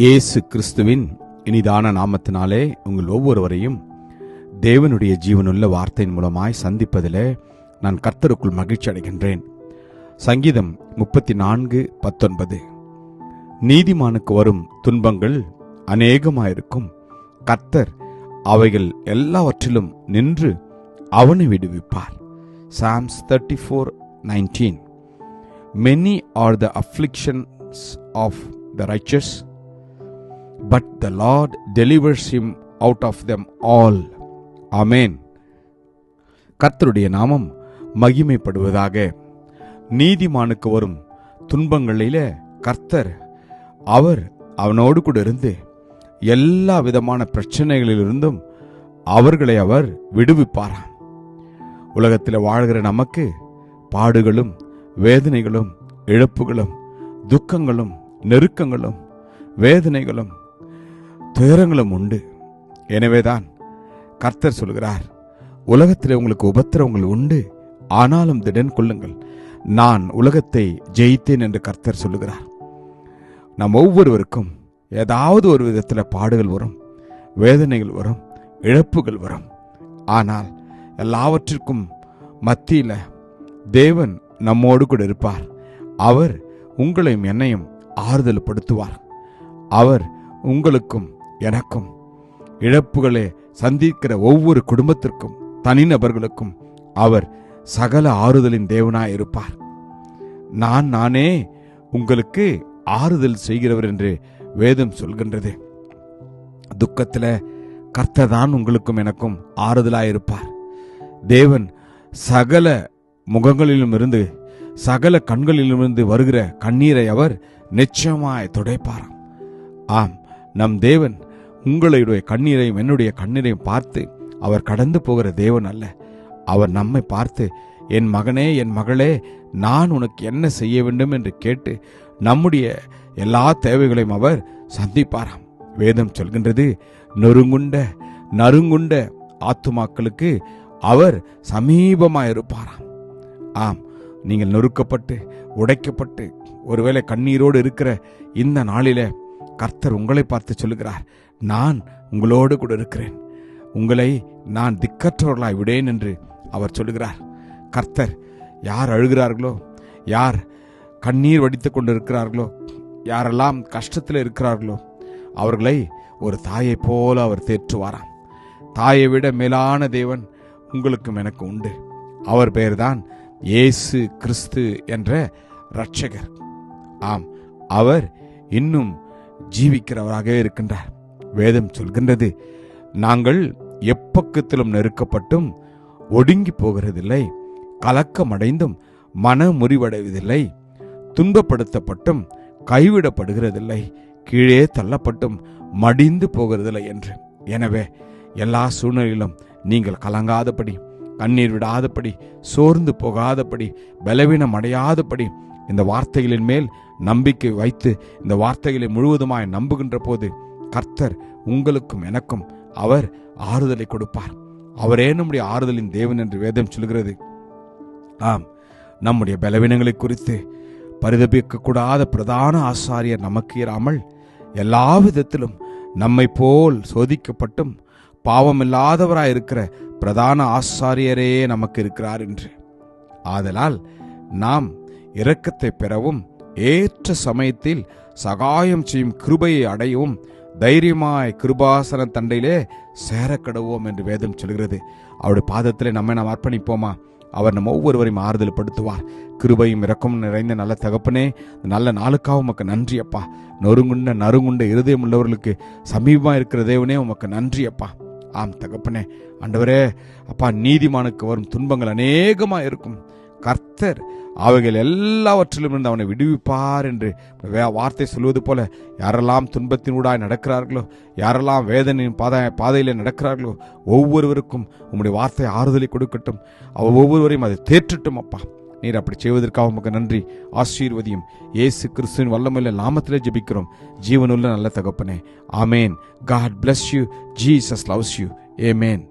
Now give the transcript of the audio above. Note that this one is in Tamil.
இயேசு கிறிஸ்துவின் இனிதான நாமத்தினாலே உங்கள் ஒவ்வொருவரையும் தேவனுடைய ஜீவனுள்ள வார்த்தையின் மூலமாய் சந்திப்பதிலே நான் கர்த்தருக்குள் மகிழ்ச்சி அடைகின்றேன். சங்கீதம் முப்பத்தி நான்கு பத்தொன்பது. நீதிமானுக்கு வரும் துன்பங்கள் அநேகமாயிருக்கும். கர்த்தர் அவைகள் எல்லாவற்றிலும் நின்று அவனை விடுவிப்பார். Psalms thirty four nineteen many are the afflictions of the righteous but the Lord delivers him out of them all amen கர்த்தருடைய நாமம் மகிமைப்படுவதாக. நீதிமானுக்கு வரும் துன்பங்களிலே கர்த்தர் அவர் அவனோடு கூட இருந்து எல்லா விதமான பிரச்சனைகளிலிருந்தும் அவர்களை அவர் விடுவிப்பாராம். உலகத்தில் வாழ்கிற நமக்கு பாடுகளும் வேதனைகளும் இழப்புகளும் துக்கங்களும் நெருக்கங்களும் வேதனைகளும் துயரங்களும் உண்டு. எனவேதான் கர்த்தர் சொல்கிறார் உலகத்தில் உங்களுக்கு உபத்திரவங்கள் உண்டு ஆனாலும் திடன் கொள்ளுங்கள் நான் உலகத்தை ஜெயித்தேன் என்று கர்த்தர் சொல்லுகிறார் நம் ஒவ்வொருவருக்கும் ஏதாவது ஒரு விதத்தில் பாடுகள் வரும் வேதனைகள் வரும் இழப்புகள் வரும். ஆனால் எல்லாவற்றிற்கும் மத்தியில் தேவன் நம்மோடு கூட இருப்பார். அவர் உங்களையும் என்னையும் ஆறுதல் படுத்துவார் அவர் உங்களுக்கும் எனக்கும் இழப்புகளை சந்திக்கிற ஒவ்வொரு குடும்பத்திற்கும் தனிநபர்களுக்கும் அவர் சகல ஆறுதலின் தேவனாய் இருப்பார். நான் நானே உங்களுக்கு ஆறுதல் செய்கிறவர் என்று வேதம் சொல்கின்றது. துக்கத்தில் கர்த்ததான் உங்களுக்கும் எனக்கும் ஆறுதலாயிருப்பார் தேவன் சகல முகங்களிலும் இருந்து சகல கண்களிலிருந்து வருகிற கண்ணீரை அவர் நிச்சயமாய் துடைப்பாராம். ஆம் நம் தேவன் உங்களுடைய கண்ணீரையும் என்னுடைய கண்ணீரையும் பார்த்து அவர் கடந்து போகிற தேவன் அல்ல. அவர் நம்மை பார்த்து என் மகனே என் மகளே நான் உனக்கு என்ன செய்ய வேண்டும்? என்று கேட்டு நம்முடைய எல்லா தேவைகளையும் அவர் சந்திப்பாராம். வேதம் சொல்கின்றது நொறுங்குண்ட நறுங்குண்ட ஆத்துமாக்களுக்கு அவர் சமீபமாக இருப்பாராம் ஆம் நீங்கள் நொறுக்கப்பட்டு உடைக்கப்பட்டு ஒருவேளை கண்ணீரோடு இருக்கிற இந்த நாளில கர்த்தர் உங்களை பார்த்து சொல்லுகிறார் நான் உங்களோடு கூட இருக்கிறேன். உங்களை நான் திக்கற்றவர்களாய் விடேன் என்று அவர் சொல்லுகிறார். கர்த்தர் யார் அழுகிறார்களோ யார் கண்ணீர் வடித்து கொண்டு இருக்கிறார்களோ யாரெல்லாம் கஷ்டத்தில் இருக்கிறார்களோ அவர்களை ஒரு தாயை போல அவர் தேற்றுவாராம். தாயை விட மேலான தேவன் உங்களுக்கும் எனக்கு உண்டு. அவர் பெயர்தான் இயேசு கிறிஸ்து என்ற இரட்சகர். ஆம் அவர் இன்னும் ஜீவிக்கிறவராகவே இருக்கின்றார். வேதம் சொல்கின்றது. நாங்கள் எப்பக்கத்திலும் நெருக்கப்பட்டும் ஒடுங்கி போகிறதில்லை கலக்கமடைந்தும் மன முறிவடைவதில்லை துன்பப்படுத்தப்பட்டும் கைவிடப்படுகிறதில்லை கீழே தள்ளப்பட்டும் மடிந்து போகிறதில்லை என்று. எனவே எல்லா சூழ்நிலையிலும் நீங்கள் கலங்காதபடி கண்ணீர் விடாதபடி சோர்ந்து போகாதபடி பலவீனம் அடையாதபடி இந்த வார்த்தைகளின் மேல் நம்பிக்கை வைத்து இந்த வார்த்தைகளை முழுவதுமாய் நம்புகின்ற போது கர்த்தர் உங்களுக்கும் எனக்கும் அவர் ஆறுதலை கொடுப்பார். அவரே நம்முடைய ஆறுதலின் தேவன் என்று வேதம் சொல்கிறது. ஆம் நம்முடைய பலவீனங்களை குறித்து பரிதபிக்கக்கூடாத பிரதான ஆசாரியர் நமக்கு இராமல் எல்லா விதத்திலும் நம்மை போல் சோதிக்கப்பட்டும் பாவமில்லாதவராய் இருக்கிற பிரதான ஆசாரியரே நமக்கு இருக்கிறார் என்று. ஆதலால் நாம் இரக்கத்தை பெறவும் ஏற்ற சமயத்தில் சகாயம் செய்யும் கிருபையை அடையவும் தைரியமாய் கிருபாசன தண்டையிலே சேரக்கடுவோம் என்று வேதம் சொல்கிறது. அவருடைய பாதத்திலே நம்மை நாம் அர்ப்பணிப்போமா? அவர் நம்ம ஒவ்வொருவரையும் ஆறுதல் படுத்துவார் கிருபையும் இறக்கும் நிறைந்த நல்ல தகப்பனே நல்ல நாளுக்காக உமக்கு நன்றி அப்பா. நொறுங்குண்ட நறுங்குண்ட இருதயம் உள்ளவர்களுக்கு சமீபமாக இருக்கிற தேவனே உமக்கு நன்றி அப்பா. ஆம் தகப்பனே ஆண்டவரே அப்பா நீதிமானுக்கு வரும் துன்பங்கள் அநேகமாக இருக்கும். கர்த்தர் அவைகள் எல்லாவற்றிலும் இருந்து அவனை விடுவிப்பார் என்று வார்த்தை சொல்வது போல யாரெல்லாம் துன்பத்தினூடாய் நடக்கிறார்களோ யாரெல்லாம் வேதனையின் பாதை பாதையில் நடக்கிறார்களோ ஒவ்வொருவருக்கும் உம்முடைய வார்த்தை ஆறுதலை கொடுக்கட்டும். அவ ஒவ்வொருவரையும் அதை தேற்றட்டும் அப்பா. நீர் அப்படி செய்வதற்காக உமக்கு நன்றி. ஆசீர்வதியும். ஏசு கிறிஸ்துவின் வல்லமையில நாமத்திலே ஜபிக்கிறோம். ஜீவனுள்ள நல்ல தகப்பனே. ஆமேன். God bless you Jesus loves you amen